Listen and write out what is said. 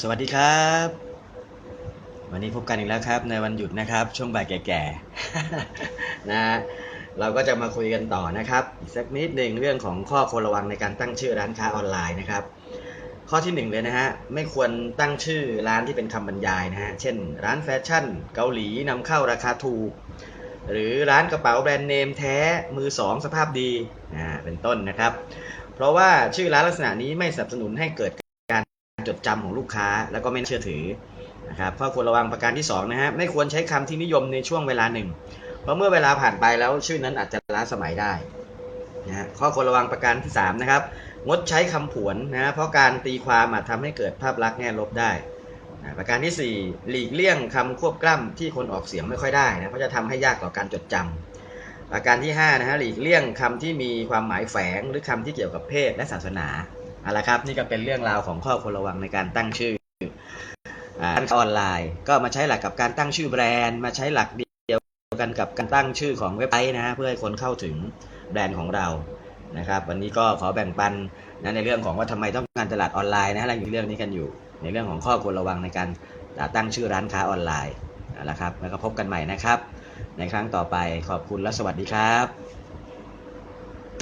สวัสดีครับ วันนี้พบกันอีกแล้วครับ ในวันหยุดนะครับ ช่วงบ่ายแก่ๆนะเราก็จะมาคุยกันต่อนะครับ อีกสักนิดหนึ่งเรื่องของข้อควรระวังในการตั้งชื่อร้านค้าออนไลน์นะครับ ข้อที่หนึ่งเลยนะฮะไม่ควรตั้งชื่อร้านที่เป็นคำบรรยายนะฮะเช่น ร้านแฟชั่น เกาหลีนำเข้าราคาถูก หรือร้านกระเป๋าแบรนด์เนมแท้มือสองสภาพดีอ่าเป็นต้นนะครับ เพราะว่าชื่อร้านลักษณะนี้ไม่สนับสนุนให้เกิด จดจำของลูกค้า แล้วก็ไม่น่าเชื่อถือนะครับข้อควรระวังประการที่สองนะฮะไม่ควรใช้คำที่นิยมในช่วงเวลาหนึ่ง เพราะเมื่อเวลาผ่านไปแล้วชื่อนั้นอาจจะล้าสมัยได้นะฮะข้อควรระวังประการที่สามนะครับงดใช้คำผวนนะเพราะการตีความอาจทำให้เกิดภาพลักษณ์แง่ลบได้นะประการที่สี่หลีกเลี่ยงคำควบกล้ำที่คนออกเสียงไม่ค่อยได้นะเพราะจะทำให้ยากต่อการจดจำประการที่ห้านะฮะหลีกเลี่ยงคำที่มีความหมายแฝงหรือคำที่เกี่ยวกับเพศและศาสนา เอาละครับ นี่ก็เป็นเรื่องราวของข้อควรระวังในการตั้งชื่ออ่าออนไลน์ ก็มาใช้หลักกับการตั้งชื่อแบรนด์ มาใช้หลักเดียวกันกับการตั้งชื่อของเว็บไซต์นะฮะเพื่อให้คนเข้าถึงแบรนด์ของเรานะครับ วันนี้ก็ขอแบ่งปันนะในเรื่องของว่าทำไมต้องการตลาดออนไลน์นะฮะเราอยู่เรื่องนี้กันอยู่ ในเรื่องของข้อควรระวังในการตั้งชื่อร้านค้าออนไลน์เอาละครับแล้วก็พบกันใหม่นะครับ ในครั้งต่อไปขอบคุณและสวัสดีครับ